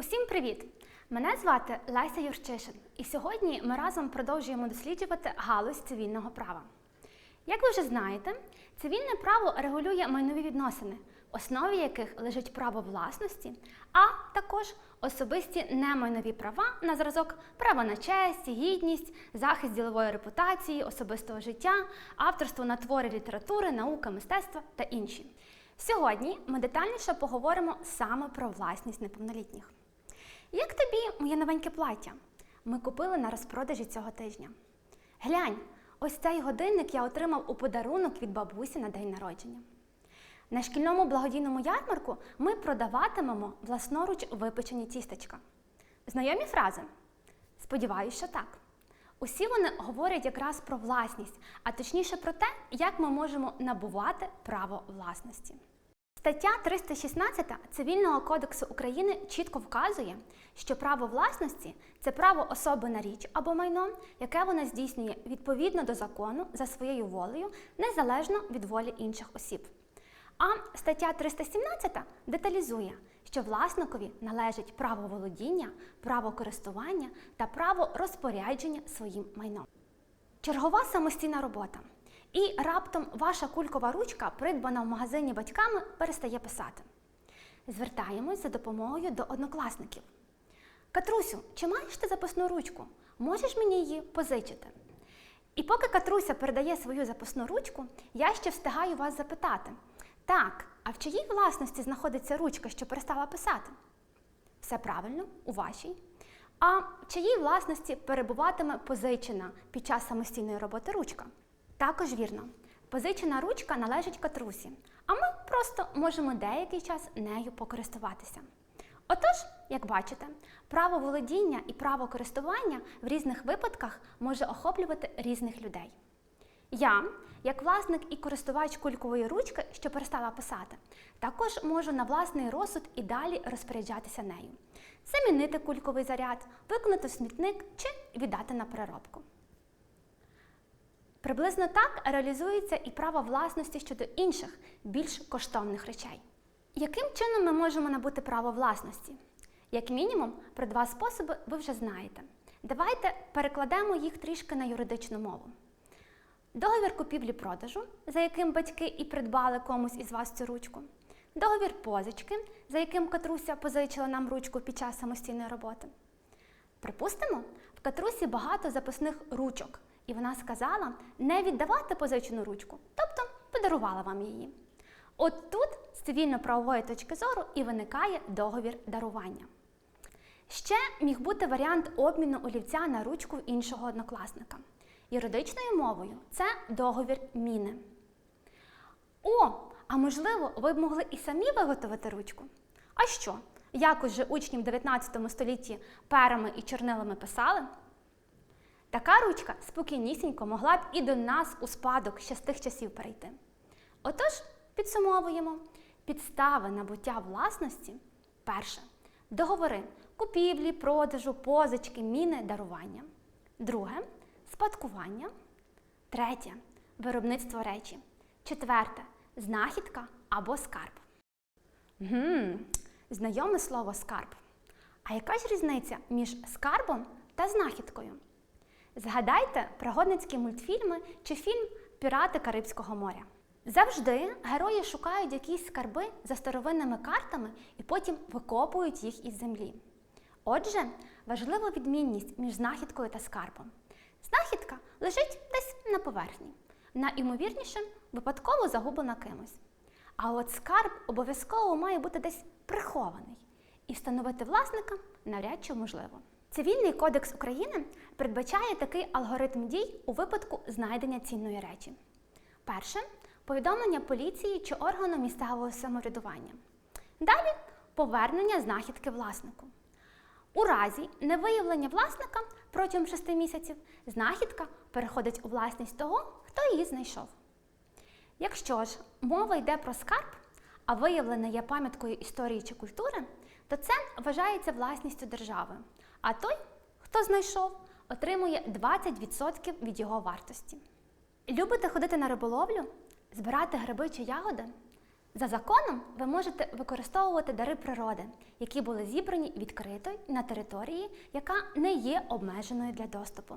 Усім привіт! Мене звати Леся Юрчишин, і сьогодні ми разом продовжуємо досліджувати галузь цивільного права. Як ви вже знаєте, цивільне право регулює майнові відносини, в основі яких лежить право власності, а також особисті немайнові права на зразок права на честь, гідність, захист ділової репутації, особистого життя, авторство на твори літератури, наука, мистецтва та інші. Сьогодні ми детальніше поговоримо саме про власність неповнолітніх. Як тобі моє новеньке плаття? Ми купили на розпродажі цього тижня. Глянь, ось цей годинник я отримав у подарунок від бабусі на день народження. На шкільному благодійному ярмарку ми продаватимемо власноруч випечені тістечка. Знайомі фрази? Сподіваюсь, що так. Усі вони говорять якраз про власність, а точніше про те, як ми можемо набувати право власності. Стаття 316 Цивільного кодексу України чітко вказує, що право власності це право особи на річ або майно, яке вона здійснює відповідно до закону за своєю волею, незалежно від волі інших осіб. А стаття 317 деталізує, що власникові належить право володіння, право користування та право розпорядження своїм майном. Чергова самостійна робота. І раптом ваша кулькова ручка, придбана в магазині батьками, перестає писати. Звертаємось за допомогою до однокласників. Катрусю, чи маєш ти записну ручку? Можеш мені її позичити? І поки Катруся передає свою записну ручку, я ще встигаю вас запитати: так, а в чиїй власності знаходиться ручка, що перестала писати? Все правильно, у вашій. А в чиїй власності перебуватиме позичена під час самостійної роботи ручка? Також вірно, позичена ручка належить катрусі, а ми просто можемо деякий час нею покористуватися. Отож, як бачите, право володіння і право користування в різних випадках може охоплювати різних людей. Я, як власник і користувач кулькової ручки, що перестала писати, також можу на власний розсуд і далі розпоряджатися нею, замінити кульковий заряд, виконати в смітник чи віддати на переробку. Приблизно так реалізується і право власності щодо інших, більш коштовних речей. Яким чином ми можемо набути право власності? Як мінімум, про два способи ви вже знаєте. Давайте перекладемо їх трішки на юридичну мову. Договір купівлі-продажу, за яким батьки і придбали комусь із вас цю ручку. Договір позички, за яким Катруся позичила нам ручку під час самостійної роботи. Припустимо, в Катрусі багато записних ручок, і вона сказала не віддавати позичену ручку, тобто подарувала вам її. От тут з цивільно-правової точки зору і виникає договір дарування. Ще міг бути варіант обміну олівця на ручку іншого однокласника. Юридичною мовою це договір міни. О, а можливо, ви б могли і самі виготовити ручку? А що? Якось же учні в 19 столітті перами і чорнилами писали? Така ручка спокійнісінько могла б і до нас у спадок ще з тих часів перейти. Отож, підсумовуємо: підстави набуття власності перше договори купівлі, продажу, позички, міни, дарування. Друге спадкування. Третє виробництво речі. Четверте знахідка або скарб. Гм, знайоме слово скарб. А яка ж різниця між скарбом та знахідкою? Згадайте пригодницькі мультфільми чи фільм Пірати Карибського моря. Завжди герої шукають якісь скарби за старовинними картами і потім викопують їх із землі. Отже, важлива відмінність між знахідкою та скарбом. Знахідка лежить десь на поверхні, найімовірніше випадково загублена кимось. А от скарб обов'язково має бути десь прихований, і встановити власника навряд чи можливо. Цивільний кодекс України передбачає такий алгоритм дій у випадку знайдення цінної речі. Перше повідомлення поліції чи органу місцевого самоврядування. Далі повернення знахідки власнику. У разі невиявлення власника протягом 6 місяців знахідка переходить у власність того, хто її знайшов. Якщо ж мова йде про скарб, а виявлена є пам'яткою історії чи культури, то це вважається власністю держави. А той, хто знайшов, отримує 20% від його вартості. Любите ходити на риболовлю, збирати гриби чи ягоди? За законом ви можете використовувати дари природи, які були зібрані відкрито на території, яка не є обмеженою для доступу.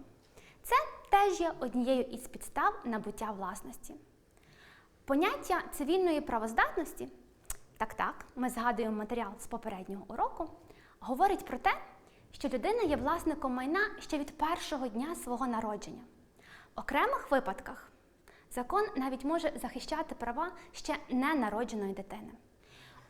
Це теж є однією із підстав набуття власності. Поняття цивільної правоздатності, так так, ми згадуємо матеріал з попереднього уроку, говорить про те, що людина є власником майна ще від першого дня свого народження. В окремих випадках закон навіть може захищати права ще ненародженої дитини.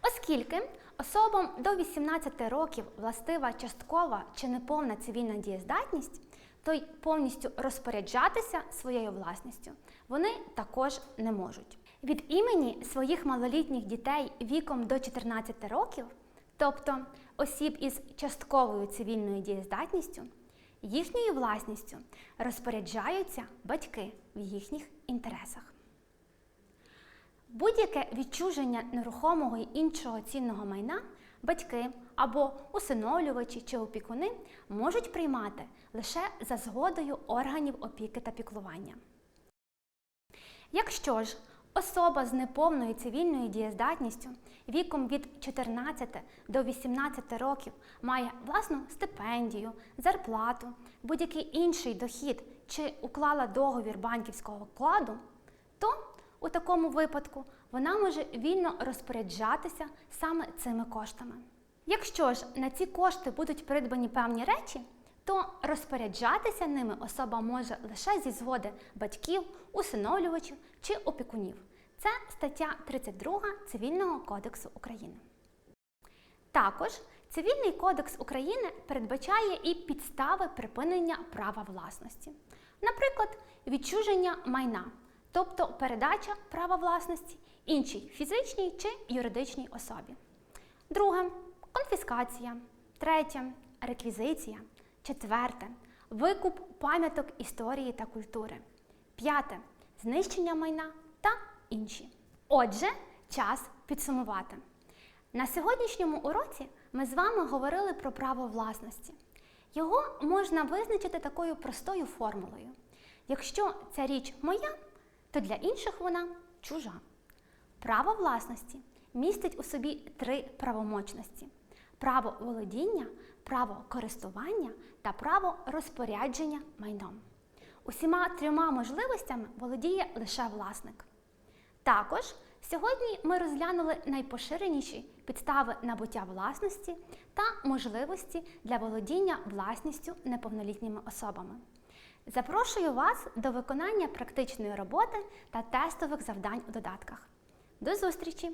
Оскільки особам до 18 років властива часткова чи неповна цивільна дієздатність, то й повністю розпоряджатися своєю власністю вони також не можуть. Від імені своїх малолітніх дітей віком до 14 років, тобто осіб із частковою цивільною дієздатністю, їхньою власністю розпоряджаються батьки в їхніх інтересах. Будь-яке відчуження нерухомого і іншого цінного майна батьки або усиновлювачі чи опікуни можуть приймати лише за згодою органів опіки та піклування. Якщо ж особа з неповною цивільною дієздатністю віком від 14 до 18 років має власну стипендію, зарплату, будь-який інший дохід чи уклала договір банківського вкладу, то у такому випадку вона може вільно розпоряджатися саме цими коштами. Якщо ж на ці кошти будуть придбані певні речі, то розпоряджатися ними особа може лише зі згоди батьків, усиновлювачів чи опікунів. Це стаття 32 Цивільного кодексу України. Також Цивільний кодекс України передбачає і підстави припинення права власності, наприклад, відчуження майна, тобто передача права власності іншій фізичній чи юридичній особі. Друге конфіскація. Третє реквізиція. Четверте викуп пам'яток історії та культури. П'яте знищення майна та інші. Отже, час підсумувати. На сьогоднішньому уроці ми з вами говорили про право власності. Його можна визначити такою простою формулою. Якщо ця річ моя, то для інших вона чужа. Право власності містить у собі три правомочності: право володіння, право користування та право розпорядження майном. Усіма трьома можливостями володіє лише власник. Також сьогодні ми розглянули найпоширеніші підстави набуття власності та можливості для володіння власністю неповнолітніми особами. Запрошую вас до виконання практичної роботи та тестових завдань у додатках. До зустрічі!